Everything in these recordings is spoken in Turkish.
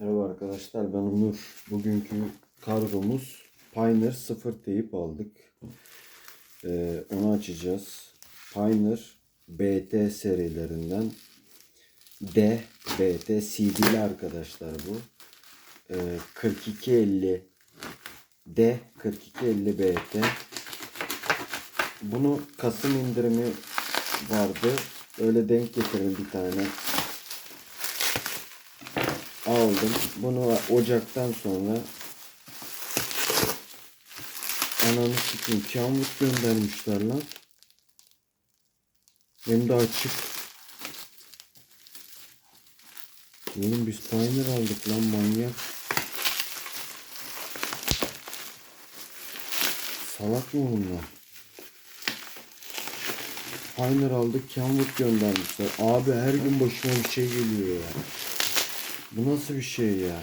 Merhaba arkadaşlar ben Onur. Bugünkü kargomuz Pioneer 0 teyip aldık. Ee, onu açacağız. Pioneer BT serilerinden D BT CD'li arkadaşlar bu. Ee, 4250 D 4250 BT. Bunu Kasım indirimi vardı. Öyle denk getirdim bir tane aldım. Bunu Ocak'tan sonra ananı sikeyim kamut göndermişler lan. Hem de açık. Oğlum biz Pioneer aldık lan manyak. Salak mı bunlar? Pioneer aldık kamut göndermişler. Abi her gün başıma bir şey geliyor ya. Bu nasıl bir şey ya?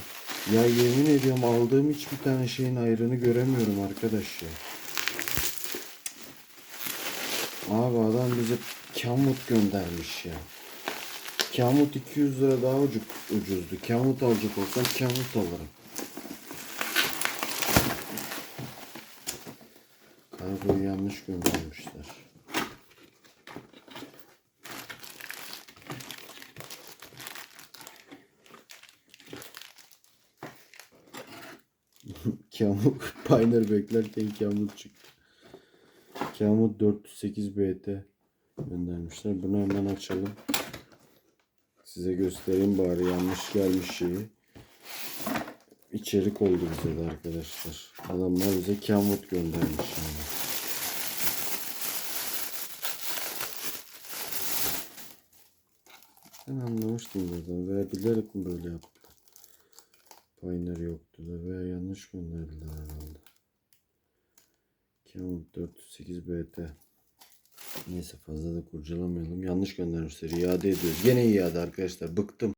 Ya yemin ediyorum aldığım hiçbir tane şeyin ayrını göremiyorum arkadaş ya. Abi adam bize kamut göndermiş ya. Kamut 200 lira daha ucuz, ucuzdu. Kamut alacak olsam kamut alırım. Kargoyu yanlış göndermişler. Kamut Pioneer beklerken Kamut çıktı. Kamut 408 BT göndermişler. Bunu hemen açalım. Size göstereyim bari yanlış gelmiş şeyi. İçerik oldu bize de arkadaşlar. Adamlar bize Kamut göndermiş yani. Ben anlamıştım buradan. Veya bilerek mi böyle yaptılar? Pioneer yoktu da veya yanlış gönderdiler herhalde. Camel 408 BT. Neyse fazla da kurcalamayalım. Yanlış göndermişler. İade ediyoruz. Gene iade arkadaşlar. Bıktım.